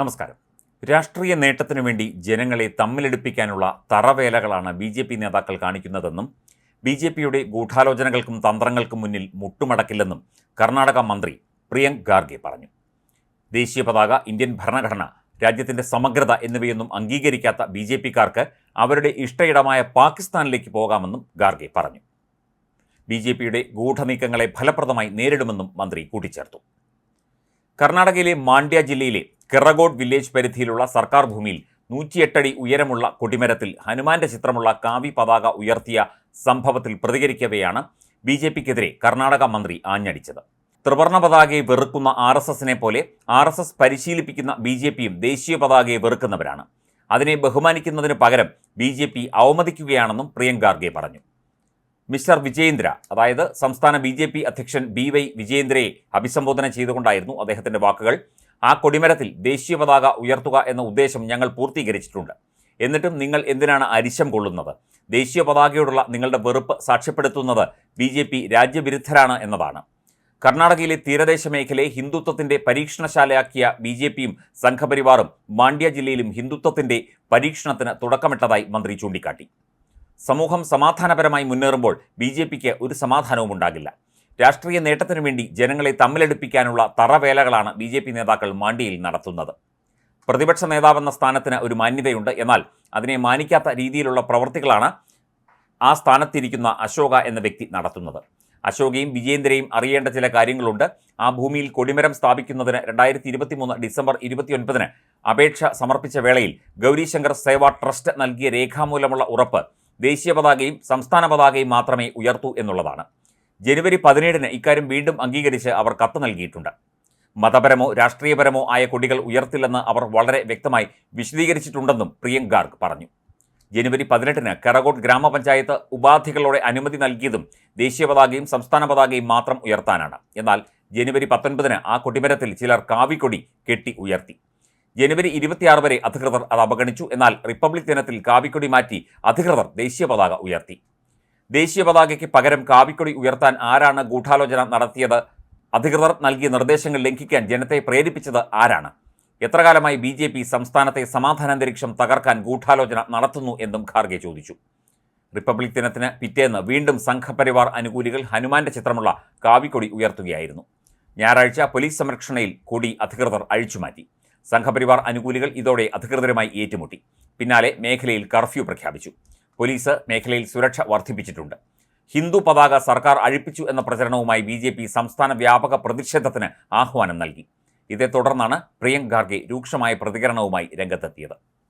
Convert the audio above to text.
നമസ്കാരം. രാഷ്ട്രീയ നേട്ടത്തിനു വേണ്ടി ജനങ്ങളെ തമ്മിലെടുപ്പിക്കാനുള്ള തറവേലകളാണ് ബി ജെ പി നേതാക്കൾ കാണിക്കുന്നതെന്നും ബി ജെ പിയുടെ ഗൂഢാലോചനകൾക്കും തന്ത്രങ്ങൾക്കും മുന്നിൽ മുട്ടുമടക്കില്ലെന്നും കർണാടക മന്ത്രി പ്രിയങ്ക് ഗാർഗെ പറഞ്ഞു. ദേശീയ പതാക ഇന്ത്യൻ ഭരണഘടന രാജ്യത്തിന്റെ സമഗ്രത എന്നിവയൊന്നും അംഗീകരിക്കാത്ത ബി ജെ പിക്കാർക്ക് അവരുടെ ഇഷ്ടയിടമായ പാകിസ്ഥാനിലേക്ക് പോകാമെന്നും ഗാർഗെ പറഞ്ഞു. ബി ജെ പിയുടെ ഗൂഢനീക്കങ്ങളെ ഫലപ്രദമായി നേരിടുമെന്നും മന്ത്രി കൂട്ടിച്ചേർത്തു. കർണാടകയിലെ മാണ്ഡ്യ ജില്ലയിലെ കിറഗോഡ് വില്ലേജ് പരിധിയിലുള്ള സർക്കാർ ഭൂമിയിൽ നൂറ്റിയെട്ടടി ഉയരമുള്ള കൊടിമരത്തിൽ ഹനുമാന്റെ ചിത്രമുള്ള കാവി പതാക ഉയർത്തിയ സംഭവത്തിൽ പ്രതികരിക്കവെയാണ് ബി ജെ പിക്കെതിരെ കർണാടക മന്ത്രി ആഞ്ഞടിച്ചത്. ത്രിവർണ പതാകയെ വെറുക്കുന്ന ആർ എസ് എസിനെ പോലെ ആർ എസ് എസ് പരിശീലിപ്പിക്കുന്ന ബി ജെ പിയും ദേശീയ പതാകയെ വെറുക്കുന്നവരാണ്. അതിനെ ബഹുമാനിക്കുന്നതിന് പകരം ബി ജെ പി അവമതിക്കുകയാണെന്നും പ്രിയങ്ക ഖാർഗെ പറഞ്ഞു. മിസ്റ്റർ വിജയേന്ദ്ര അതായത് സംസ്ഥാന ബി ജെ പി അധ്യക്ഷൻ ബി വൈ വിജയേന്ദ്രയെ അഭിസംബോധന ചെയ്തുകൊണ്ടായിരുന്നു അദ്ദേഹത്തിന്റെ വാക്കുകൾ. ആ കൊടിമരത്തിൽ ദേശീയ പതാക ഉയർത്തുക എന്ന ഉദ്ദേശം ഞങ്ങൾ പൂർത്തീകരിച്ചിട്ടുണ്ട്. എന്നിട്ടും നിങ്ങൾ എന്തിനാണ് അരിശം കൊള്ളുന്നത്? ദേശീയ പതാകയോടുള്ള നിങ്ങളുടെ വെറുപ്പ് സാക്ഷ്യപ്പെടുത്തുന്നത് ബി ജെ പി രാജ്യവിരുദ്ധരാണ് എന്നതാണ്. കർണാടകയിലെ തീരദേശ മേഖലയെ ഹിന്ദുത്വത്തിന്റെ പരീക്ഷണശാലയാക്കിയ ബി ജെ പിയും സംഘപരിവാറും മാണ്ഡ്യ ജില്ലയിലും ഹിന്ദുത്വത്തിന്റെ പരീക്ഷണത്തിന് തുടക്കമിട്ടതായി മന്ത്രി ചൂണ്ടിക്കാട്ടി. സമൂഹം സമാധാനപരമായി മുന്നേറുമ്പോൾ ബി ജെ പിക്ക് ഒരു സമാധാനവും ഉണ്ടാകില്ല രാഷ്ട്രീയ നേട്ടത്തിനു വേണ്ടി ജനങ്ങളെ തമ്മിലെടുപ്പിക്കാനുള്ള തറവേലകളാണ് ബി ജെ പി നേതാക്കൾ മാണ്ഡിയിൽ നടത്തുന്നത്. പ്രതിപക്ഷ നേതാവെന്ന സ്ഥാനത്തിന് ഒരു മാന്യതയുണ്ട്. എന്നാൽ അതിനെ മാനിക്കാത്ത രീതിയിലുള്ള പ്രവർത്തികളാണ് ആ സ്ഥാനത്തിരിക്കുന്ന അശോക എന്ന വ്യക്തി നടത്തുന്നത്. അശോകയും വിജയേന്ദ്രയും അറിയേണ്ട ചില കാര്യങ്ങളുണ്ട്. ആ ഭൂമിയിൽ കൊടിമരം സ്ഥാപിക്കുന്നതിന് രണ്ടായിരത്തി ഇരുപത്തി മൂന്ന് ഡിസംബർ ഇരുപത്തിയൊൻപതിന് അപേക്ഷ സമർപ്പിച്ച വേളയിൽ ഗൗരീശങ്കർ സേവാ ട്രസ്റ്റ് നൽകിയ രേഖാമൂലമുള്ള ഉറപ്പ് ദേശീയ പതാകയും സംസ്ഥാന പതാകയും മാത്രമേ ഉയർത്തൂ എന്നുള്ളതാണ്. ജനുവരി പതിനേഴിന് ഇക്കാര്യം വീണ്ടും അംഗീകരിച്ച് അവർ കത്ത് നൽകിയിട്ടുണ്ട്. മതപരമോ രാഷ്ട്രീയപരമോ ആയ കൊടികൾ ഉയർത്തില്ലെന്ന് അവർ വളരെ വ്യക്തമായി വിശദീകരിച്ചിട്ടുണ്ടെന്നും പ്രിയങ്ക് ഗാർഗ് പറഞ്ഞു. ജനുവരി പതിനെട്ടിന് കറകോട്ട് ഗ്രാമപഞ്ചായത്ത് ഉപാധികളോടെ അനുമതി നൽകിയതും ദേശീയ പതാകയും സംസ്ഥാന പതാകയും മാത്രം ഉയർത്താനാണ്. എന്നാൽ ജനുവരി പത്തൊൻപതിന് ആ കൊടിമരത്തിൽ ചിലർ കാവിക്കൊടി കെട്ടി ഉയർത്തി. ജനുവരി ഇരുപത്തിയാറ് വരെ അധികൃതർ അത് അവഗണിച്ചു. എന്നാൽ റിപ്പബ്ലിക് ദിനത്തിൽ കാവിക്കൊടി മാറ്റി അധികൃതർ ദേശീയ പതാക ഉയർത്തി. ദേശീയ പതാകയ്ക്ക് പകരം കാവിക്കൊടി ഉയർത്താൻ ആരാണ് ഗൂഢാലോചന നടത്തിയത്? അധികൃതർ നൽകിയ നിർദ്ദേശങ്ങൾ ലംഘിക്കാൻ ജനത്തെ പ്രേരിപ്പിച്ചത് ആരാണ്? എത്ര കാലമായി ബി ജെ പി സംസ്ഥാനത്തെ സമാധാനാന്തരീക്ഷം തകർക്കാൻ ഗൂഢാലോചന നടത്തുന്നു എന്നും ഖാർഗെ ചോദിച്ചു. റിപ്പബ്ലിക് ദിനത്തിന് പിറ്റേന്ന് വീണ്ടും സംഘപരിവാർ അനുകൂലികൾ ഹനുമാന്റെ ചിത്രമുള്ള കാവിക്കൊടി ഉയർത്തുകയായിരുന്നു. ഞായറാഴ്ച പോലീസ് സംരക്ഷണയിൽ കൊടി അധികൃതർ അഴിച്ചുമാറ്റി. സംഘപരിവാർ അനുകൂലികൾ ഇതോടെ അധികൃതരുമായി ഏറ്റുമുട്ടി. പിന്നാലെ മേഖലയിൽ കർഫ്യൂ പ്രഖ്യാപിച്ചു. പോലീസ് മേഖലയിൽ സുരക്ഷ വർദ്ധിപ്പിച്ചിട്ടുണ്ട്. ഹിന്ദു പതാക സർക്കാർ അഴിപ്പിച്ചു എന്ന പ്രചരണവുമായി ബി ജെ പി സംസ്ഥാന വ്യാപക പ്രതിഷേധത്തിന് ആഹ്വാനം നൽകി. ഇതേ തുടർന്നാണ് പ്രിയങ്ക ഖാർഗെ രൂക്ഷമായ പ്രതികരണവുമായി രംഗത്തെത്തിയത്.